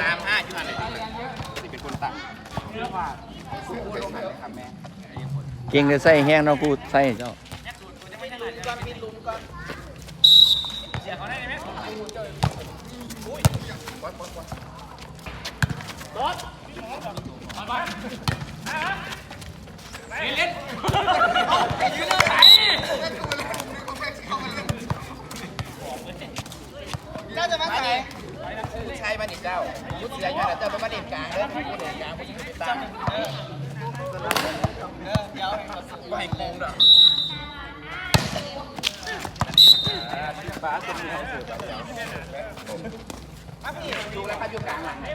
สามห้จะไส่เป็นคนตัะกูใส่เงจะใส่แห้งเนาะกูใส่เจ้าบอส เจ้าจะมาไหนใชายมาหนิเจ้ายุทธยอยู่แล้วเจ้าต้องมาด่นกลางเลยผู้เด่นกลางผู้หญิงตั้งเออเดี๋ยวไปโกงเด้อฟ้าจะมีให้สืบแล้วครับพี่ดูแล้วครับอยู่กลางหลังไหน